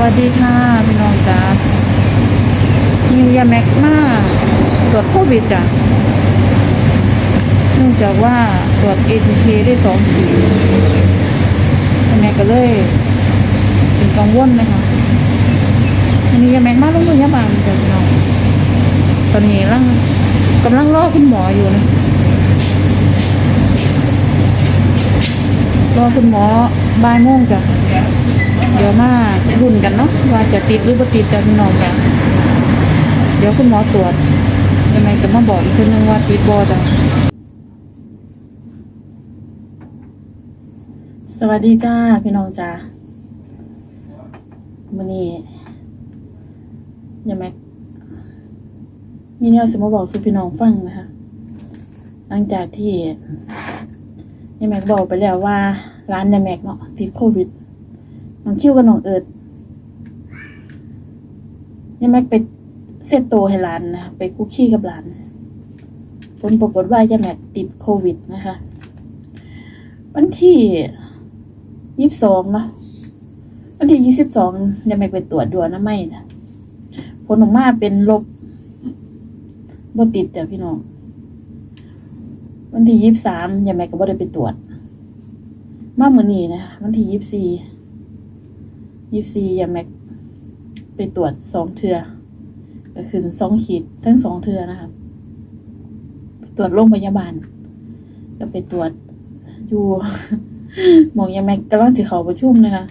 วัสดีค่ะพี่น้องจ้ามียาแม็กมาตรวจโควิดจ้ะเนื่องจากว่าตรวจ ATK ได้สองขีดแม็กก็เลยเป็นกังวลนะคะอันนี้ยาแม็กมาโรงพยาบาลจ้ะพี่น้องตอนนี้ร่างกำลังรอคุณหมออยู่นะรอคุณหมอบ่ายโมงจ้ะ เดี๋ยวมาดุนกันเนาะว่าจะติดหรือบ่ติดจะพี่น้องกันเดี๋ยวคุณหมอตรวจยังไงจะมาบอกอีกทีนึงว่าติดบ่จ้ะสวัสดีจ้าพี่น้องจ้าวันนี้ยังแม็กมีแนวสิมาบอกสู่พี่น้องฟังนะคะหลังจากที่ยังแม็กบอกไปแล้วว่าร้านยังแม็กเนาะติดโควิด น้องคิวกับน้องเอิร์ดยังไม่ไปเซตโตให้หลานนะไปคุกคี้กับหลานผลปรากฏว่ายาแมทติดโควิดนะคะ วันที่ยี่สิบสองเนาะวันที่ยี่สิบสองยาแมทไปตรวจด่วนนะไม่นะผลออกมาเป็นลบบ่ติดจ้ะพี่น้อง วันที่ยี่สิบสามยาแมทก็บ่ได้ไปตรวจ มาเหมือนี้นะวันที่ยี่สิบสี่ ยี่สิบสี่ยาแม็กไปตรวจสองเทือก็คือสองขีดทั้งสองเทือนะคะไปตรวจโรงพยาบาล ก็ไปตรวจอยู่หมองยาแม็กกำลังสิเขาประชุมนะคะ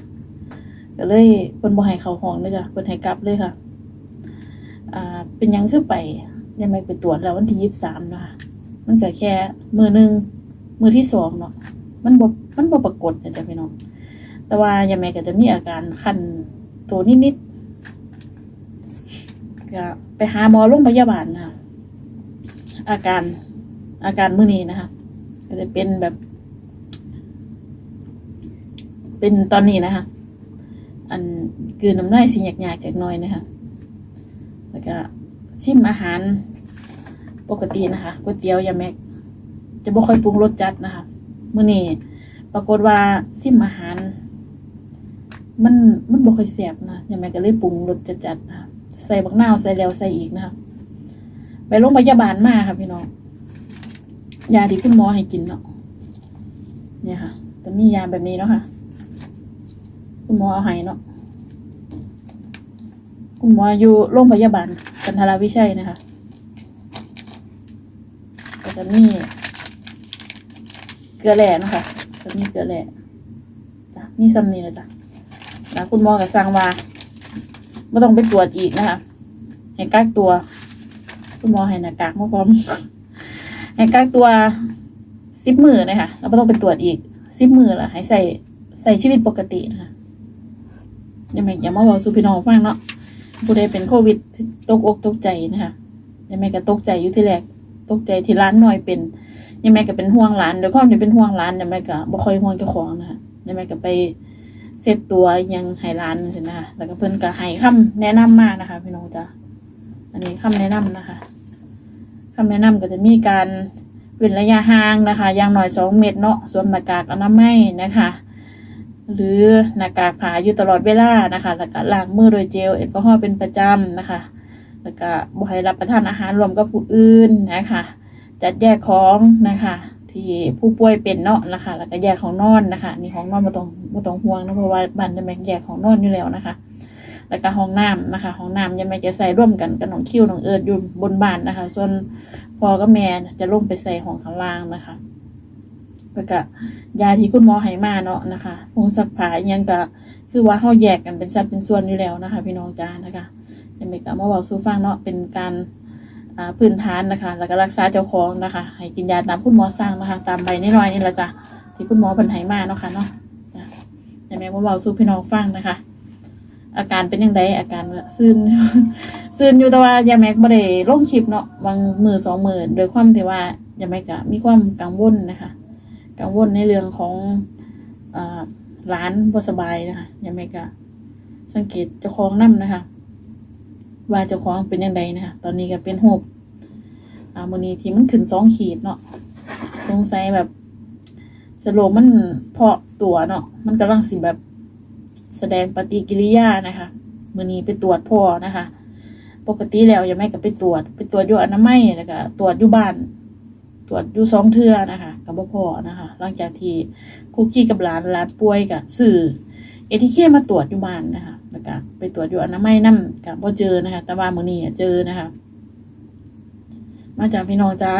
ก็เลยเพิ่นบ่ให้เขาห้องเลยจ้ะเพิ่นให้กลับเลยค่ะ อ่า เป็นยังคือไปยาแม็กไปตรวจแล้ววันที่ยี่สิบสามนะคะมันก็แค่มือหนึ่งมือที่สองเนาะมันบ่มันบ่ปรากฏนะจ๊ะพี่น้อง แต่ว่ายาแม่ก็จะมีอาการคันตัวนิดๆก็ไปหาหมอโรงพยาบาลนะคะอาการอาการมื้อนี้นะคะก็จะเป็นแบบ เป็นตอนนี้นะคะ อันคือน้ำลายสิหยากๆจากน้อยนะคะแล้วก็ชิมอาหารปกตินะคะก๋วยเตี๋ยวยาแม็ก จะบ่ค่อยปรุงรสจัดนะคะมื้อนี้ปรากฏว่าชิมอาหาร มันมันบ่ค่อยแซ่บนะยังไงก็เลยปรุงรสจัดๆนะใส่บักนาวใส่แล้วใส่อีกนะคะไปโรงพยาบาลมาค่ะพี่น้องยาที่คุณหมอให้กินเนาะเนี่ยค่ะจะมียาแบบนี้เนาะค่ะ คุณหมอเอาให้เนาะคุณหมออยู่โรงพยาบาลกันทราวิชัยนะคะก็จะมีเกลือแร่นะคะจะมีเกลือแร่จ้ะมีซ้ำนี่เลยจ้ะ นะคุณหมอก็สั่งว่าไม่ต้องไปตรวจอีกนะคะให้กักตัว คุณหมอให้หน้ากากมาพร้อมให้กักตัวสิบมือนะคะแล้วไม่ต้องไปตรวจอีกสิบมือละให้ใส่ใส่ชีวิตปกตินะคะยังไม่อย่ามาบอกสู่พี่น้องฟังเนาะผู้ใดเป็นโควิดตกอกตกใจนะคะยังไม่ก็ตกใจอยู่ที่แรกตกใจที่ร้านหน่อยเป็นยังไม่ก็เป็นห่วงร้านเดี๋ยวความจะเป็นห่วงร้านยังไม่ก็บ่ค่อยห่วงเจ้าของนะคะยังไม่ก็ไป เซตตัวยังให้ร้านใช่ไหมคะแล้วก็เพิ่นก็ให้คำแนะนำมากนะคะพี่น้องจ้ะอันนี้คำแนะนำนะคะคำแนะนำก็จะมีการเว้นระยะห่างนะคะอย่างน้อยสองเมตรเนาะสวมหน้ากากอนามัยนะคะ หรือหน้ากากผ้าอยู่ตลอดเวลานะคะ แล้วก็ล้างมือโดยเจลแอลกอฮอล์เป็นประจำนะคะ แล้วก็บ่ให้รับประทานอาหารรวมกับผู้อื่นนะคะ จัดแยกของนะคะ ที่ผู้ป่วยเป็นเนาะนะคะ แล้วก็แยกของนอนนะคะนี่ของนอนม่ต้องม่ต้องห่วงนะเพราะว่าบ้านจะแบ่แยกของนอนอยู่แล้วนะคะ แล้วก็ห้องน้ำนะคะห้องน้ำยังไม่จะใส่ร่วมกันกับน้องคิวน้องเอิร์ดอยู่บนบ้านนะคะ ส่วนพ่อกับแม่จะลงไปใส่ห้องข้างล่างนะคะแล้วก็ยาที่คุณหมอให้มาเนาะนะคะผงซักผ้ายังก็คือว่าเขาแยกกันเป็นสัดเป็นส่วนอยู่แล้วนะคะ พี่น้องจ้านะคะยังไม่กล้ามาบอกสู่ฟังเนาะเป็นการ พื้นฐานนะคะ แล้วก็รักษาเจ้าของนะคะ ให้กินยาตามคุณหมอสั่งนะคะ ตามใบนิดหน่อยนี่แหละจ้ะที่คุณหมอเพิ่นให้มาเนาะค่ะเนาะจ้ะยังไงว่าเบาสู้พี่น้องฟังนะคะ อาการเป็นยังไงอาการซึนซึนอยู่แต่ว่ายาแม็กบ่ได้ลงคลิปเนาะบางมือสองมือโดยความที่ว่ายาแม็กก็มีความกังวลนะคะ กังวลในเรื่องของอร้านบ่สบายนะคะยาแม็กก็สังเกตเจ้าของนํนะคะ ว่าเจ้าของเป็นยังไงนะคะตอนนี้ก็เป็นหบอ่ามือนี้ที่มันขึ้นสองขีดเนาะสงสัยแบบสโลมันเพาะตัวเนาะมันกำลังสิแบบแสดงปฏิกิริยานะคะมือนี้ไปตรวจพ่อนะคะ ปกติแล้วยังไม่ก็ไปตรวจ ไปตรวจอยู่อนามัยแล้วก็ตรวจอยู่บ้าน ตรวจอยู่สองเทื่อนะคะ กับบ่อนะคะ หลังจากที่คุกกี้กับหลานหลานป่วยกับสื่อ เอทีเคมาตรวจอยู่บ้านนะคะแล้วก็ไปตรวจอยู่อนามัยนั่กับบ่เจอนะคะ แต่ว่ามื้อนี้เจอนะคะ มาจากพี่น้องจ้า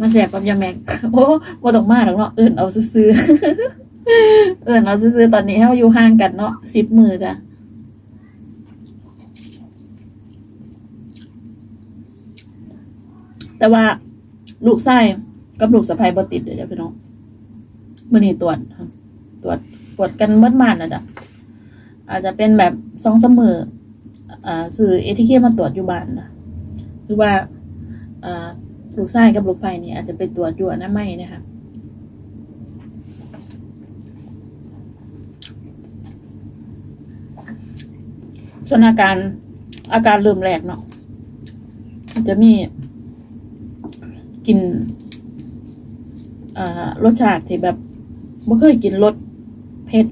มาแสบกับยาแม็กโอ้บ่ต้องมาหรอกเนาะเอิ้นเอาซื้อเอิ้นเอาซื้อตอนนี้เฮาอยู่ห่างกันเนาะ10มือจ้ะแต่ว่าลูกไส้กับลูกสะใภ้บ่ติดเดี๋ยวพี่น้องมื้อนี้ตรวจ ค่ะตรวจกันเบิดบ้านน่ะจ้ะอาจจะเป็นแบบสองเสมออ่าซื้อเอทีเคมาตรวจอยู่บ้านนะหรือว่าอ่าลูกไส้กับลูกไฟนี่อาจจะไปตรวจอยู่อนามัยนะคะส่วนอาการอาการเริ่มแรกเนาะจะมีกินอ่ารสชาติที่แบบบ่เคยกินรส เผ็ด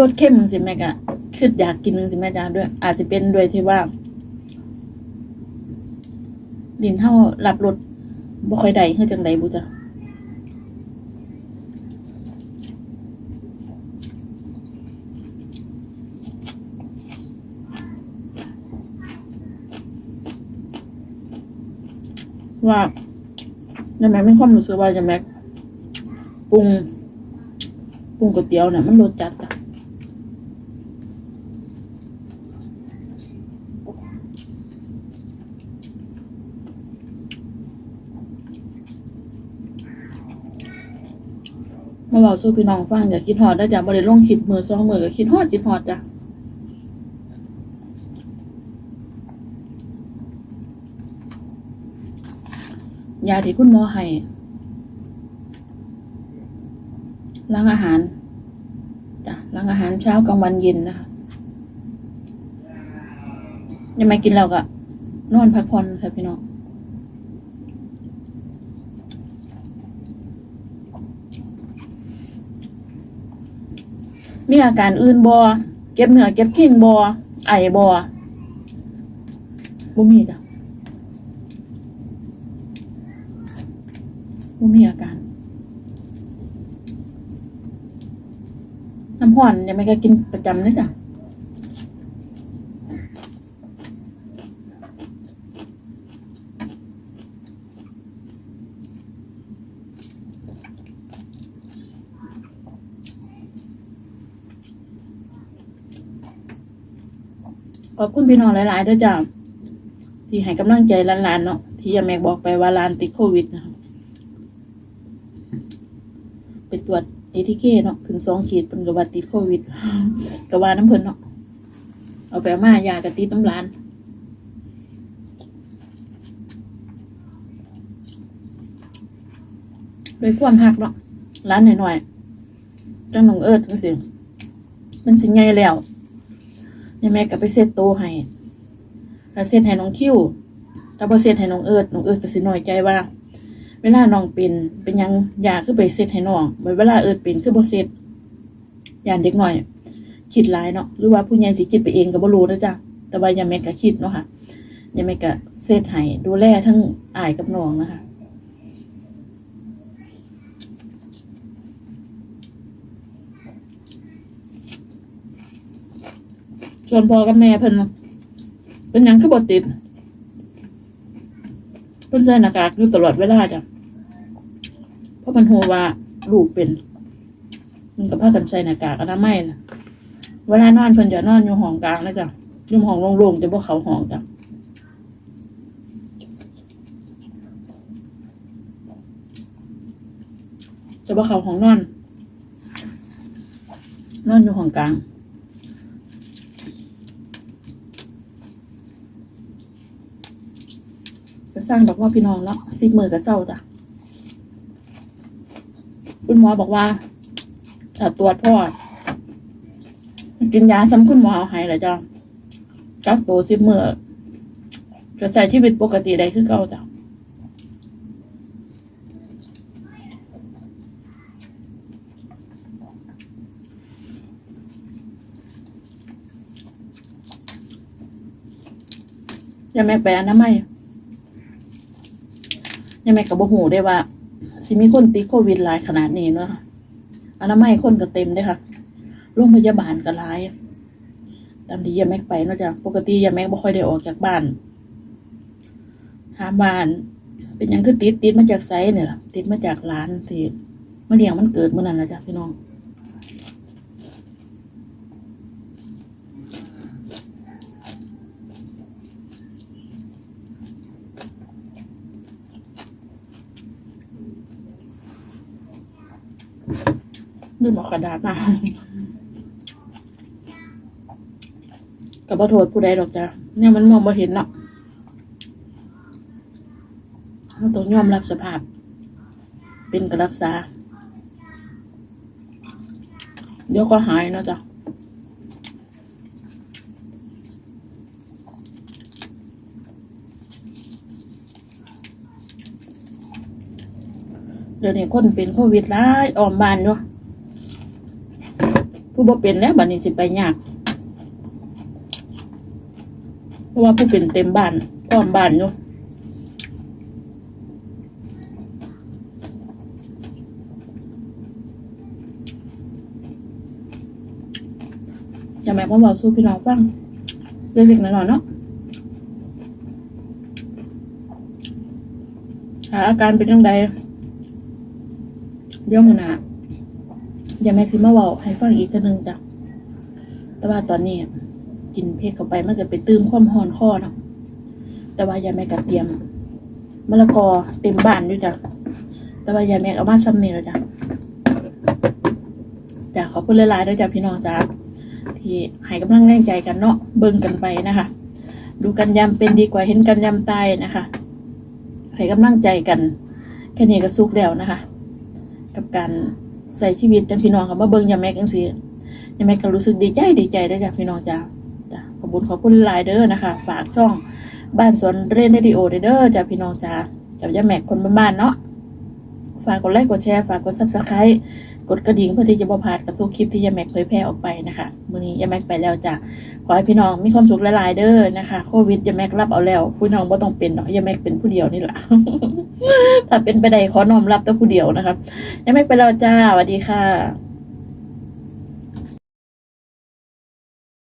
รสเข้มจังสิแม่กะคืออยากกินจังสิแม่จ้าด้วย อาจจะเป็นด้วยที่ว่าลิ้นเท่ารับรสบ่ค่อยได้คือจังไดบุจ้ะว่าจะแม็กมีความรู้สึกว่าจะแม็กปรุง ปรุงก๋วยเตี๋ยวเนี่ยมันรสจัดจ้ะมาบอกสู้พี่น้องฟังอย่าคิดฮอดได้จ้ะบริลงคลิปมือสองมือก็คิดฮอดคิดฮอดจ้ะยาที่คุณหมอให้ ล้างอาหารจ้ะล้างอาหารเช้ากลางวันเย็นนะคะยังไม่กินแล้วก็นอนพักผ่อนค่ะพี่น้องมีอาการอื่นบอเก็บเหนือเก็บขี้งบอไอบอบ่มีจ้ะบ่มีอาการ น้ำห่อนยังไม่เคยกินประจำเลยจ้ะขอบคุณพี่น้องหลาย ๆด้วยจ้ะที่ให้กำลังใจลานๆเนาะที่ยาแมกบอกไปว่าลานติดโควิดนะคะไปตรวจ อทีเคเนาะขึ้นสองขีดเป็นกว่าติดโควิดกว่าน้ำเพิ่นเนาะเอาไปมายากระติดน้ำร้านโดยความหักเนาะร้านหน่อยๆจังหนองเอิร์ดจังสิมันสิใหญ่แล้วยังแม่ก็ไปเซตโตให้ถ้าเซตให้น้องคิวถ้าบ่เซตให้น้องเอิร์ดน้องเอิร์ดก็สิน้อยใจว่า เวลาน้องเป็นเป็นยังยาคือไปเซตให้น้องเหมือนเวลาเอิดเป็นคือบ่เซตยานเด็กหน่อย คิดหลายเนาะหรือว่าผู้ใหญ่สิคิดไปเองก็บ่รู้นะจ๊ะแต่ว่ายังแม่ก็คิดเนาะค่ะยังแม่ก็เซตให้ดูแลทั้งอายกับน้องนะคะส่วนพ่อกับแม่เพิ่นเป็นยังคือบ่ติด เพิ่นใส่หน้ากากอยู่ตลอดเวลาจ้ะเพราะมันโหว่าลูกเป็นมันก็พากันใส่หน้ากากอนามัยน่ะเวลานอนเพิ่นจะนอนอยู่ห้องกลางนะจ้ะอยู่ห้องโล่งๆจะบ่เขาห้องจ้ะจะบ่เขาห้องนอน นอนอยู่ห้องกลาง็สร้างดอกว่าพี่น้องเนาะสิบมือก็เศร้าจ้ะคุณหมอบอกว่าตรวจพ่อกินยาซ้ำคุณหมอเอาหายเลยจ้ะกักตัวสิบมือจะใส่ชีวิตปกติได้คือเก่าจ้ะยังไม่แปลนะไม่ ยังแม่กับบ่หูได้ว่าสิมีคนติดโควิดหลายขนาดนี้เนาะอนามัยคนก็เต็มเด้ค่ะโรงพยาบาลก็หลาย ตามที่ยายแม็กไปเนาะจ้ะปกติยายแม็กบ่ค่อยได้ออกจากบ้านหาบ้าน เป็นยังคือติดติดมาจากไซเนี่ยล่ะติดมาจากร้านที่มาเลี้ยงมันเกิดเมื่อนั้นนะจ้ะพี่น้อง ลืมอกระดาษมากับบ่โทษผู้ใดดอกจ้ะเนี่ยมันมองบ่เห็นเนาะเราต้องยอมรับสภาพ เป็นกระรักษาเดี๋ยวก็หายเนาะจ้ะเดี๋ยวนี้คนเป็นโควิดหลายออมบานอยู่ ผู้บ่เป็นแล้วบัดนี้สิไปยาก เพราะว่าผู้เป็นเต็มบ้านอ้อมบ้านอยู่อย่าแม่พ่อบอกสู้พี่น้องฟังเล็กๆน้อยๆเนาะหาอาการเป็นยังไงเดี๋ยวมือหนา ย่าแม่คือมาบอกให้ฟังอีกทีหนึ่งจ้ะแต่ว่าตอนนี้กินเพชรเข้าไปมันจะไปตื้มความหอนคอเนาะแต่ว่ายายแม่ก็เตรียมมะละกอเต็มบ้านอยู่จ้ะแต่ว่ายายแม่เอามาซ้ำนี่แล้วจ้ะจ้ะขอบคุณหลายๆด้วยจ้ะพี่น้องจ้ะที่ให้กำลังแรงใจกันเนาะเบิ่งกันไปนะคะ ดูกันยำเป็นดีกว่าเห็นกันยำตายนะคะให้กำลังใจกันแค่นี้ก็สุกแล้วนะคะ กับการ ใส่ชีวิตจังพี่น้องกับมาเบิ้งยาแม็กจังซี่ยาแม็กก็รู้สึกดีใจดีใจได้อจ้ะพี่น้องจ้าจ้ะขอบคุณขอบคุณหลายเด้อนะคะ ฝากช่องบ้านสวนเรนเรดิโอเด้อจ้าพี่น้องจ้ากับยาแม็กคนบ้านๆเนาะ ฝากกดไลค์กดแชร์ฝากกดซับสไครต์กดกระดิ่งเพื่อที่จะบอพลาดกับทุกคลิปที่ยาแม็กเผยแพร่ออกไปนะคะมือนี้ยาแม็กไปแล้วจ้ะขอให้พี่น้องมีความสุขหลายๆเด้อนะคะโควิดยาแม็กรับเอาแล้วพี่น้องบ่ต้องเป็นเนาะยาแม็กเป็นผู้เดียวนี่แหละถ้าเป็นไปได้ขอน้อมรับแต่ผู้เดียวนะครับยาแม็กไปแล้วจ้าสวัสดีค่ะ